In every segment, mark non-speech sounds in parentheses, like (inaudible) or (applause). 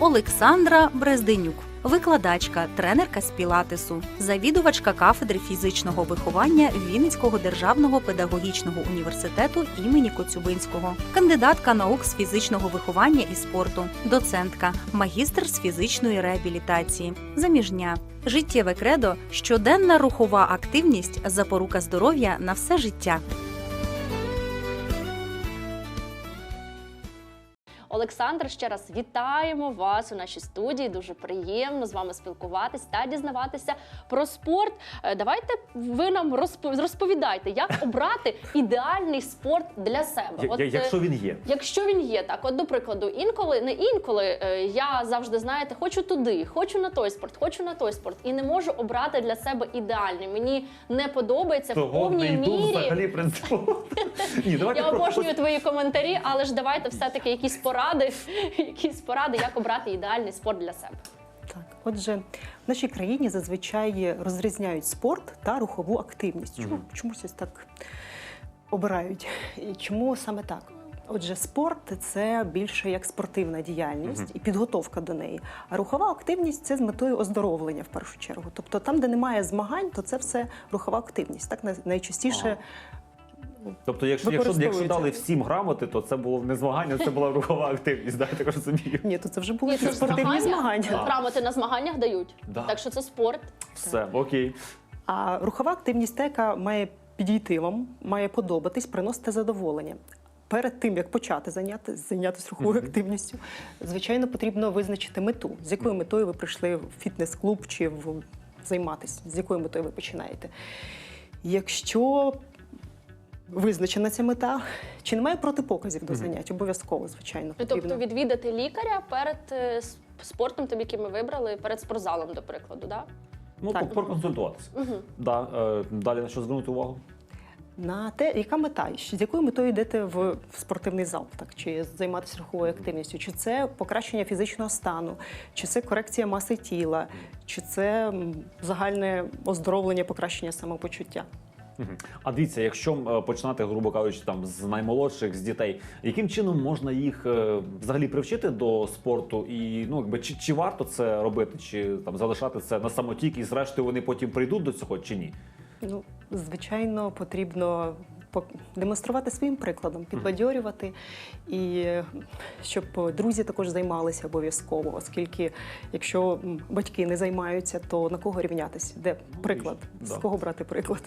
Олександра Брезденюк, викладачка, тренерка з пілатесу, завідувачка кафедри фізичного виховання Вінницького державного педагогічного університету імені Коцюбинського, кандидатка наук з фізичного виховання і спорту, доцентка, магістр з фізичної реабілітації, заміжня. Життєве кредо щоденна рухова активність запорука здоров'я на все життя. Олександр, ще раз вітаємо вас у нашій студії. Дуже приємно з вами спілкуватись та дізнаватися про спорт. Е, Давайте ви нам розпо- розповідайте, як обрати ідеальний спорт для себе. Я- я- е, Якщо він є. Якщо він є, так от до прикладу, інколи не інколи е, я завжди знаєте, хочу туди, хочу на той спорт, хочу на той спорт, і не можу обрати для себе ідеальний. Мені не подобається в повній мірі. взагалі принципово. (laughs) Ні, давайте Я обожнюю твої коментарі, але ж давайте все-таки якісь поради, (laughs) якісь поради, як обрати ідеальний спорт для себе. Так, отже, в нашій країні зазвичай розрізняють спорт та рухову активність. Чому чомусь ось так обирають? І чому саме так? Отже, спорт це більше як спортивна діяльність і підготовка до неї. А рухова активність це з метою оздоровлення в першу чергу. Тобто там, де немає змагань, то це все рухова активність. Так най- найчастіше Тобто, якщо, якщо, якщо дали всім грамоти, то це було не змагання, це була (laughs) рухова активність. Да, я так розумію. ні, то це вже були Ні, це спортивні змагання. А. Грамоти на змаганнях дають. Да. Так що це спорт. Все, окей. А рухова активність, та, яка має підійти вам, має подобатись, приносити задоволення. Перед тим як почати заняти, зайнятися руховою активністю, звичайно, потрібно визначити мету, з якою метою ви прийшли в фітнес-клуб чи в займатися, з якою метою ви починаєте. Якщо визначена ця мета, чи немає протипоказів до занять? Обов'язково, звичайно, Ну, потрібно. Тобто відвідати лікаря перед е, с- спортом, тобі, який ми вибрали, перед спортзалом, до прикладу, да? Ну, Так. проконсультуватися. Угу. Да, е, далі на що звернути увагу? На те, яка мета, з якою метою йдете в в спортивний зал, так чи займатися руховою активністю, чи це покращення фізичного стану, чи це корекція маси тіла, чи це м, загальне оздоровлення, покращення самопочуття. А дивіться, якщо е, починати, грубо кажучи, там з наймолодших, з дітей, яким чином можна їх е, взагалі привчити до спорту? І ну якби чи, чи варто це робити, чи там залишати це на самотік, і зрештою вони потім прийдуть до цього, чи ні? Ну, звичайно, потрібно демонструвати своїм прикладом, підбадьорювати, і щоб друзі також займалися обов'язково, оскільки якщо батьки не займаються, то на кого рівнятися? Де приклад? З кого брати приклад?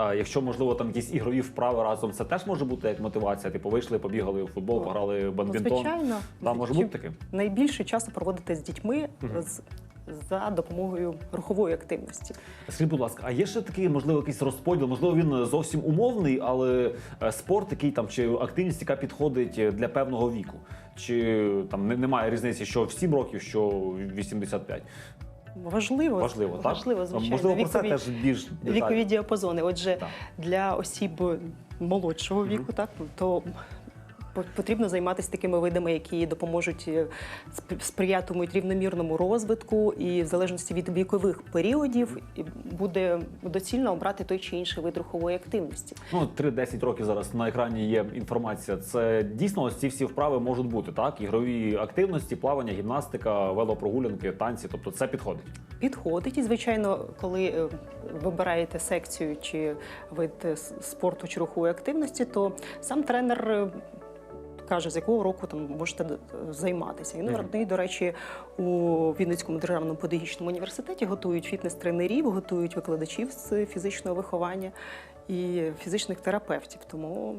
А якщо можливо там якісь ігрові вправи разом, це теж може бути як мотивація. Типу вийшли, побігали в футбол, пограли в Ну, бадмінтон. звичайно, Там може бути таке. найбільше часу проводити з дітьми з, за допомогою рухової активності. Скажіть, будь ласка, а є ще такий, можливо, якийсь розподіл? Можливо, він зовсім умовний, але е, спорт, який там чи активність, яка підходить для певного віку, чи там немає різниці, що в 7 років, що в 85? Важливо, Важливо, так? важливо, звичайно. Можливо, про це вікові, теж більш детально. вікові діапазони. Отже, Так. для осіб молодшого віку, так то потрібно займатися такими видами, які допоможуть е, сприятимуть рівномірному розвитку, і в залежності від вікових періодів буде доцільно обрати той чи інший вид рухової активності. Ну, 3-10 років зараз на екрані є інформація. Це дійсно ось ці всі вправи можуть бути, так? Ігрові активності, плавання, гімнастика, велопрогулянки, танці. Тобто це підходить. Підходить і, звичайно, коли е, вибираєте секцію чи вид е, спорту чи рухової активності, то сам тренер. Е, Каже, з якого року там можете займатися. І, ну, Мгм. і, до речі, у Вінницькому державному педагогічному університеті готують фітнес-тренерів, готують викладачів з фізичного виховання і фізичних терапевтів. Тому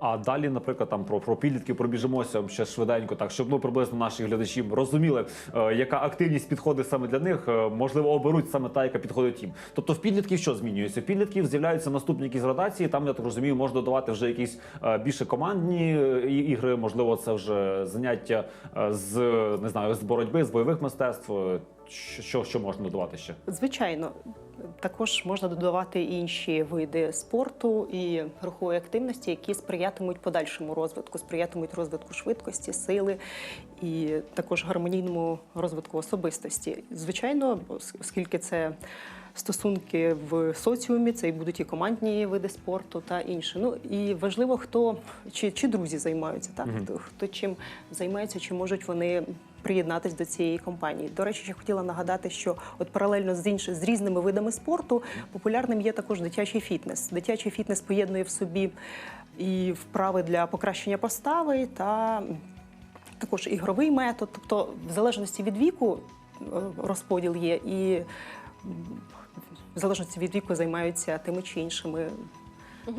А далі, наприклад, там про, про підлітків пробіжимося ще швиденько, так щоб ну приблизно наші глядачі розуміли, е, яка активність підходить саме для них. Е, можливо, оберуть саме та, яка підходить їм. Тобто, в підлітків що змінюється? В підлітків з'являються наступні якісь градації. Там я так розумію, можна додавати вже якісь е, більше командні е, ігри. Можливо, це вже заняття е, з не знаю з боротьби, з бойових мистецтв. Що, що, що можна додавати ще? Звичайно, також можна додавати інші види спорту і рухової активності, які сприятимуть подальшому розвитку, сприятимуть розвитку швидкості, сили і також гармонійному розвитку особистості. Звичайно, ос- оскільки це стосунки в соціумі, це і будуть і командні види спорту та інше. Ну і важливо, хто чи, чи друзі займаються, так хто, хто чим займається, чи можуть вони. Приєднатись до цієї компанії. До речі, ще хотіла нагадати, що от паралельно з інш... з різними видами спорту популярним є також дитячий фітнес. Дитячий фітнес поєднує в собі і вправи для покращення постави та також ігровий метод. Тобто, в залежності від віку е, розподіл є, і в залежності від віку займаються тими чи іншими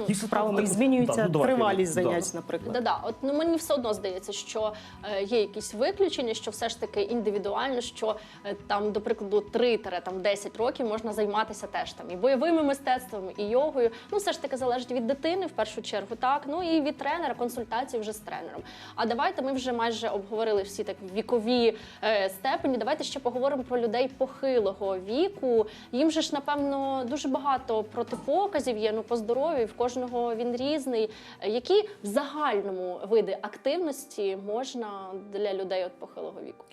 І змінюється Да, ну, тривалість да. занять, наприклад. Да-да, от ну мені все одно здається, що е, є якісь виключення, що все ж таки індивідуально, що е, там, до прикладу, 3-10 років можна займатися теж там і бойовими мистецтвами, і йогою. Ну, все ж таки залежить від дитини в першу чергу, так ну і від тренера, консультації вже з тренером. А давайте ми вже майже обговорили всі так вікові е, степені. Давайте ще поговоримо про людей похилого віку. Їм же ж напевно дуже багато протипоказів є. Ну по здоров'ю, в кожного він різний. Які в загальному види активності можна для людей от похилого віку?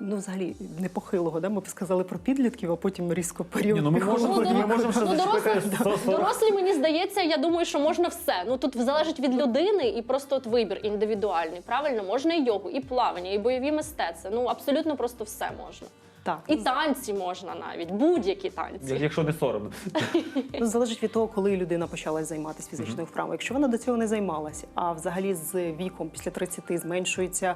Ну, взагалі, не похилого, да? ми б сказали про підлітків, а потім різко період. Ні, ну ми можемо, Ну, ми можемо ну, дорослі- Дорослі, мені здається, я думаю, що можна все. Ну тут залежить від людини і просто от вибір індивідуальний. Правильно, можна і йогу, і плавання, і бойові мистецтва. Ну абсолютно просто все можна. Так, І танці можна навіть, будь-які танці. Якщо не соромно. (laughs) Ну, залежить від того, коли людина почала займатися фізичною вправою. Якщо вона до цього не займалася, а взагалі з віком після 30 зменшується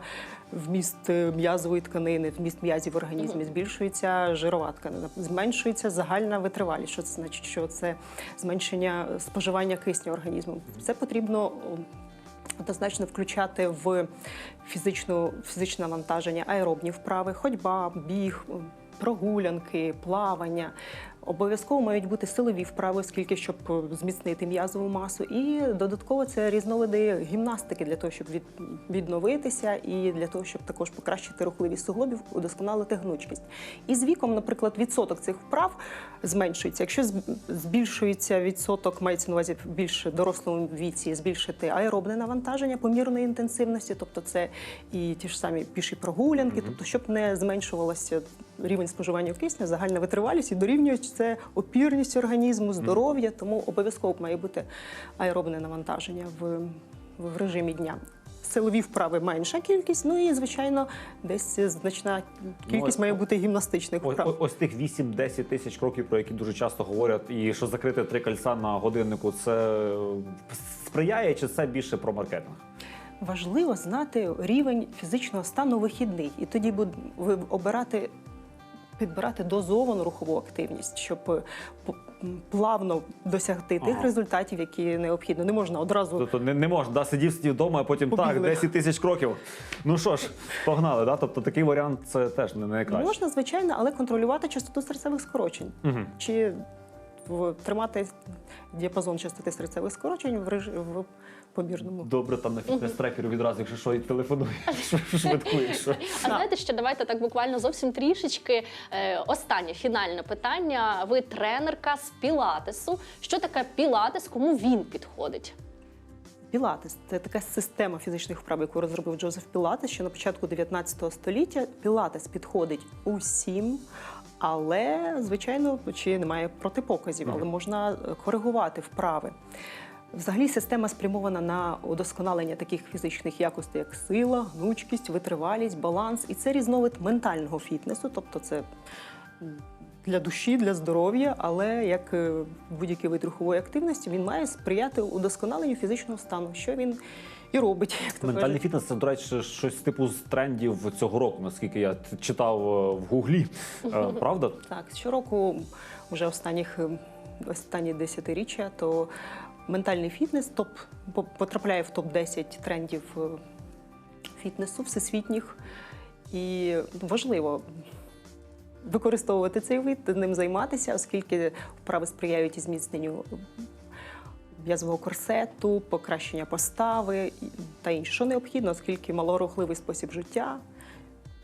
вміст е, м'язової тканини, вміст м'язів в організмі, збільшується жирова тканина, зменшується загальна витривалість. Що це значить? Що це зменшення споживання кисню організмом. Це потрібно. Однозначно включати в фізичну, фізичне навантаження, аеробні вправи, ходьба, біг, прогулянки, плавання. Обов'язково мають бути силові вправи, оскільки щоб е, зміцнити м'язову масу. І додатково це різновиди гімнастики для того, щоб від, відновитися, і для того, щоб також покращити рухливість суглобів, удосконалити гнучкість. І з віком, наприклад, відсоток цих вправ зменшується. Якщо збільшується відсоток, мається на увазі більш дорослому віці, збільшити аеробне навантаження помірної інтенсивності, тобто це і ті ж самі піші прогулянки, тобто, щоб не зменшувалося рівень споживання кисню, загальна витривалість і дорівнює це опірність організму, здоров'я, тому обов'язково має бути аеробне навантаження в, в режимі дня. Силові вправи менша кількість, ну і звичайно, десь значна кількість ось- має бути гімнастичних Ось, вправ. ось- ось тих 8-10 тисяч кроків, про які дуже часто говорять, і що закрити три кольця на годиннику, це е, сприяє чи це більше про маркетинг? Важливо знати рівень фізичного стану вихідний, і тоді ви обирати. Підбирати дозовану рухову активність, щоб е, плавно досягти тих Ага. результатів, результатів, які необхідно. Не можна одразу Тобто не, не можна, да, сидів сидів вдома, а потім так, Побігли. 10 тисяч кроків. Ну що ж, погнали, да? Тобто такий варіант це теж не найкраще. можна, звичайно, але контролювати частоту серцевих скорочень. Угу. Чи тримати діапазон частоти серцевих скорочень в реж... в помірному. Добре, там на фітнес-трекеру відразу, якщо що, і телефонує (laughs) швидку, якщо. А знаєте, що давайте так буквально зовсім трішечки. Е, останнє фінальне питання. Ви тренерка з пілатесу. Що таке пілатес? Кому він підходить? Пілатес це така система фізичних вправ, яку розробив Джозеф Пілатес, що на початку 19 століття Пілатес підходить усім, але, звичайно, чи немає протипоказів, але можна е, коригувати вправи. Взагалі система спрямована на удосконалення таких фізичних якостей, як сила, гнучкість, витривалість, баланс. І це різновид ментального фітнесу, тобто це для душі, для здоров'я, але як е, будь-який вид рухової активності, він має сприяти удосконаленню фізичного стану, що він і робить. Як Ментальний кажуть. фітнес це, до речі, щось типу з трендів цього року, наскільки я читав е, в гуглі. Е, Правда? Так, щороку, вже останніх е, останні десятиріччя, то ментальний фітнес топ потрапляє в топ 10 трендів фітнесу всесвітніх. І важливо використовувати цей вид, ним займатися, оскільки вправи сприяють зміцненню м'язового корсету, покращення постави та інше, що необхідно, оскільки малорухливий спосіб життя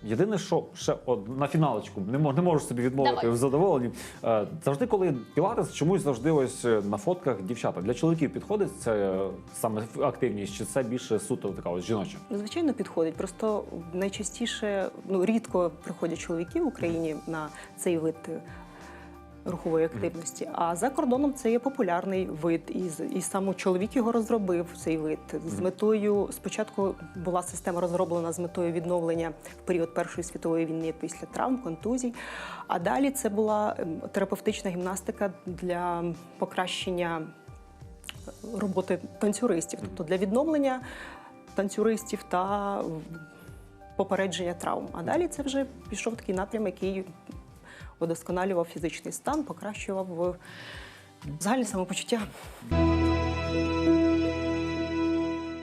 Єдине, що ще од... на фіналочку не можу, не можу собі відмовити Давай. в задоволенні. Е, завжди, коли пілатес, чомусь завжди ось е, на фотках дівчата. Для чоловіків підходить це е, саме активність, чи це більше суто така ось жіноча? Звичайно, підходить. Просто найчастіше, ну рідко приходять чоловіки в Україні на цей вид рухової активності. А за кордоном це є популярний вид, і, і саме чоловік його розробив цей вид з метою. Спочатку була система розроблена з метою відновлення в період Першої світової війни після травм, контузій. А далі це була ем, терапевтична гімнастика для покращення роботи танцюристів, тобто для відновлення танцюристів та попередження травм. А далі це вже пішов такий напрям, який удосконалював фізичний стан, покращував загальне самопочуття.